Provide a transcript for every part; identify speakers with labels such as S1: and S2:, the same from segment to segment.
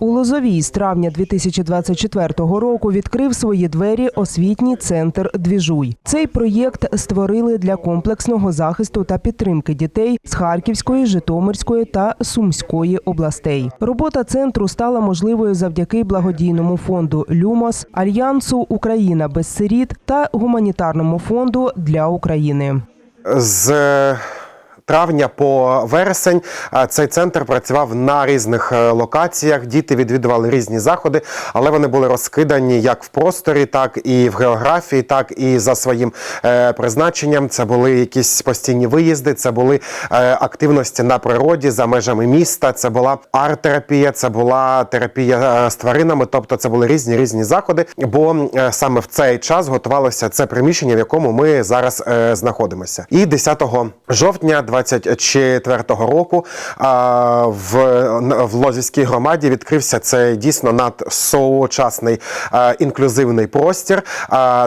S1: У Лозовій з травня 2024 року відкрив свої двері освітній центр Двіжуй. Цей проєкт створили для комплексного захисту та підтримки дітей з Харківської, Житомирської та Сумської областей. Робота центру стала можливою завдяки благодійному фонду Люмос, Альянсу Україна без сиріт та гуманітарному фонду для України.
S2: З травня по вересень цей центр працював на різних е, локаціях. Діти відвідували різні заходи, але вони були розкидані як в просторі, так і в географії, так і за своїм е, призначенням. Це були якісь постійні виїзди, це були е, активності на природі за межами міста. Це була арт-терапія, це була терапія з тваринами. Тобто, це були різні різні заходи. Бо саме в цей час готувалося це приміщення, в якому ми зараз знаходимося. І 10 жовтня 24-го року в, в Лозівській громаді відкрився це дійсно надсучасний інклюзивний простір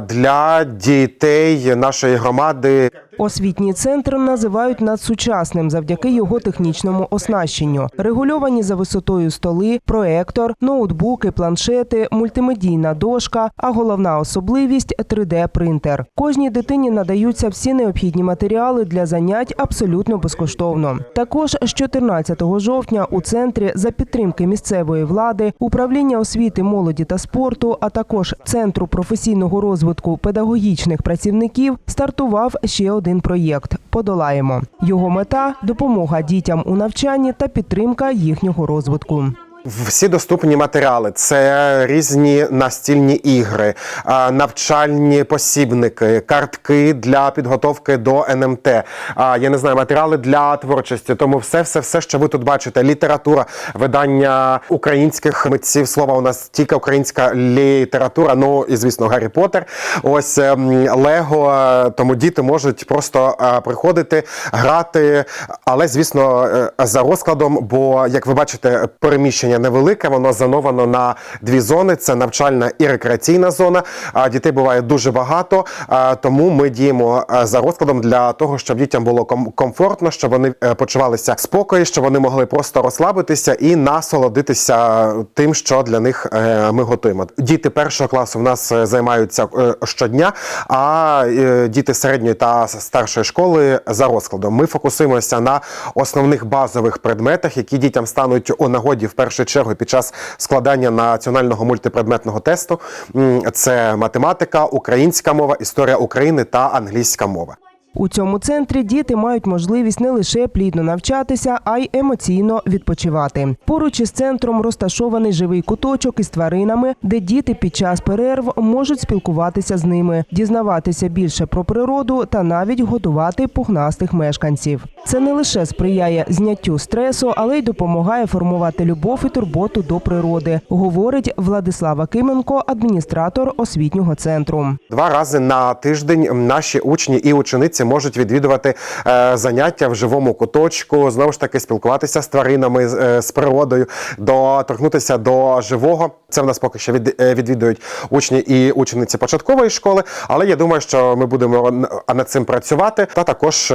S2: для дітей нашої громади.
S1: Освітній центр називають надсучасним завдяки його технічному оснащенню. Регульовані за висотою столи, проектор, ноутбуки, планшети, мультимедійна дошка, а головна особливість 3D-принтер. Кожній дитині надаються всі необхідні матеріали для занять абсолютно безкоштовно. Також з 14 жовтня у центрі за підтримки місцевої влади, управління освіти, молоді та спорту, а також центру професійного розвитку педагогічних працівників стартував ще один проєкт Подолаємо. Його мета допомога дітям у навчанні та підтримка їхнього розвитку.
S2: Всі доступні матеріали це різні настільні ігри, навчальні посібники, картки для підготовки до НМТ. Я не знаю, матеріали для творчості. Тому все, все, все, що ви тут бачите: література, видання українських митців. Слова у нас тільки українська література. Ну і звісно, Гаррі Поттер. Ось ем, Лего. Тому діти можуть просто е, приходити, грати, але звісно, е, за розкладом. Бо як ви бачите, переміщення невелике, воно зановано на дві зони: це навчальна і рекреаційна зона. Дітей буває дуже багато. Тому ми діємо е, за розкладом для того, щоб дітям було ком- комфортно, щоб вони е, почувалися спокою, щоб вони могли просто розслабитися і насолодитися тим, що для них е, ми готуємо. Діти першого класу в нас е, займаються е, щодня, а е, діти середньої та старшої школи за розкладом. Ми фокусуємося на основних базових предметах, які дітям стануть у нагоді в першу чергу під час складання національного мультипредметного тесту. Це математика, українська мова, історія України та англійська мова.
S1: У цьому центрі діти мають можливість не лише плідно навчатися, а й емоційно відпочивати. Поруч із центром розташований живий куточок із тваринами, де діти під час перерв можуть спілкуватися з ними, дізнаватися більше про природу та навіть годувати пухнастих мешканців. Це не лише сприяє зняттю стресу, але й допомагає формувати любов і турботу до природи, говорить Владислава Кименко, адміністратор освітнього центру.
S2: Два рази на тиждень наші учні і учениці можуть відвідувати е, заняття в живому куточку, знову ж таки спілкуватися з тваринами, з, е, природою, доторкнутися до живого. Це в нас поки що е, відвідують учні і учениці початкової школи. Але я думаю, що ми будемо над цим працювати, та також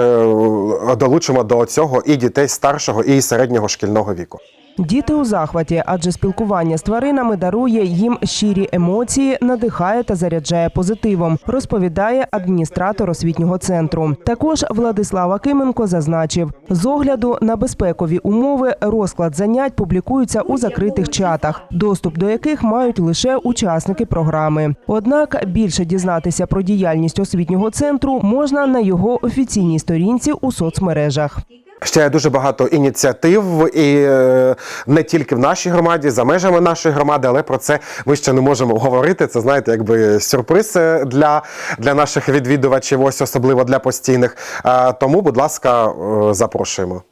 S2: долучимо до цього і дітей старшого і середнього шкільного віку.
S1: Діти у захваті, адже спілкування з тваринами дарує їм щирі емоції, надихає та заряджає позитивом, розповідає адміністратор освітнього центру. Також Владислав Акименко зазначив, з огляду на безпекові умови розклад занять публікується у закритих чатах, доступ до яких мають лише учасники програми. Однак більше дізнатися про діяльність освітнього центру можна на його офіційній сторінці у соцмережах.
S2: Ще дуже багато ініціатив, і е, не тільки в нашій громаді, за межами нашої громади, але про це ми ще не можемо говорити. Це знаєте, якби сюрприз е, для, для наших відвідувачів, ось особливо для постійних. Тому, будь ласка, е, запрошуємо.